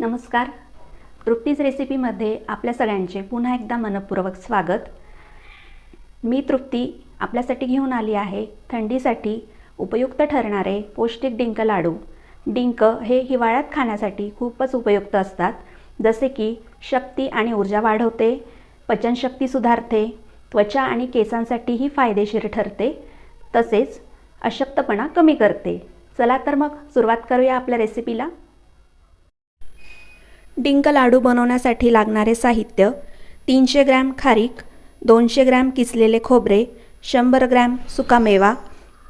नमस्कार. तृप्तीज रेसिपीमध्ये आपल्या सगळ्यांचे पुन्हा एकदा मनपूर्वक स्वागत. मी तृप्ती आपल्यासाठी घेऊन आली आहे थंडीसाठी उपयुक्त ठरणारे पौष्टिक डिंक लाडू. डिंक हे हिवाळ्यात खाण्यासाठी खूपच उपयुक्त असतात. जसे की शक्ती आणि ऊर्जा वाढवते पचनशक्ती सुधारते त्वचा आणि केसांसाठीही फायदेशीर ठरते. तसेच अशक्तपणा कमी करते. चला तर मग सुरुवात करूया आपल्या रेसिपीला डिंक लाडू बनवण्यासाठी लागणारे साहित्य तीनशे ग्रॅम खारीक दोनशे ग्रॅम किसलेले खोबरे शंभर ग्रॅम सुकामेवा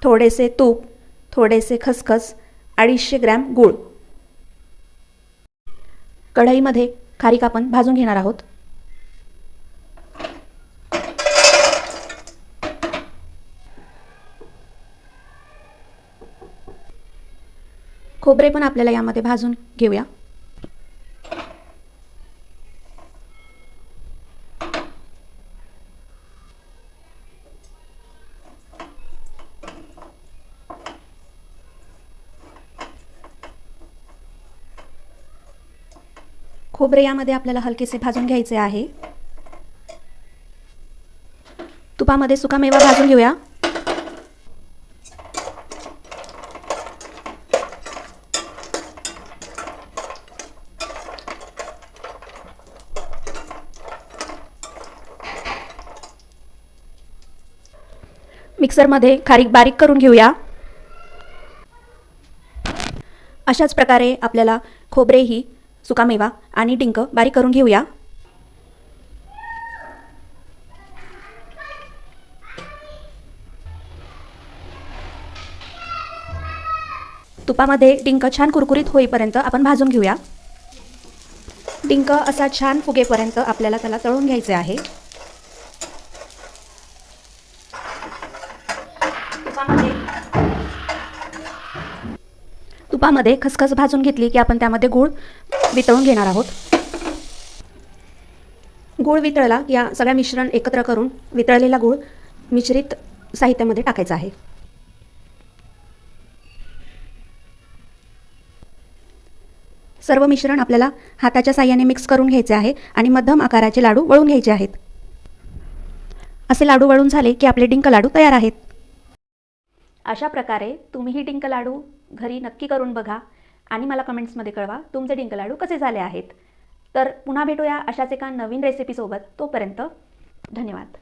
थोडेसे तूप थोडेसे खसखस अडीचशे ग्रॅम गूळ. कढईमध्ये खारीक आपण भाजून घेणार आहोत. खोबरे पण आपल्याला यामध्ये भाजून घेऊया. खोबरे यामध्ये आपल्याला हलकेसे भाजून घ्यायचे आहे. तुपामध्ये सुकामेवा भाजून घेऊया. मिक्सरमध्ये खारीक बारीक करून घेऊया. अशाच प्रकारे आपल्याला खोबरेही सुकामेवा आणि डिंक बारीक करून घेऊया. तुपामध्ये डिंक छान कुरकुरीत होईपर्यंत आपण भाजून घेऊया. डिंक असा छान फुगेपर्यंत आपल्याला त्याला तळून घ्यायचे आहे. तुपामध्ये तुपामध्ये खसखस भाजून घेतली की आपण त्यामध्ये गूळ वितळून घेणार आहोत. गूळ वितळला या सगळ्या मिश्रण एकत्र करून वितळलेला गूळ मिश्रित साहित्यामध्ये टाकायचा आहे. सर्व मिश्रण आपल्याला हाताच्या साह्याने मिक्स करून घ्यायचे आहे आणि मध्यम आकाराचे लाडू वळून घ्यायचे आहेत. असे लाडू वळून झाले की आपले डिंक लाडू तयार आहेत. अशा प्रकारे तुम्हीही डिंक लाडू घरी नक्की करून बघा आणि मला कमेंट्समध्ये कळवा तुमचे डिंक लाडू कसे झाले आहेत. तर पुन्हा भेटूया अशाच एका नवीन रेसिपीसोबत तोपर्यंत धन्यवाद.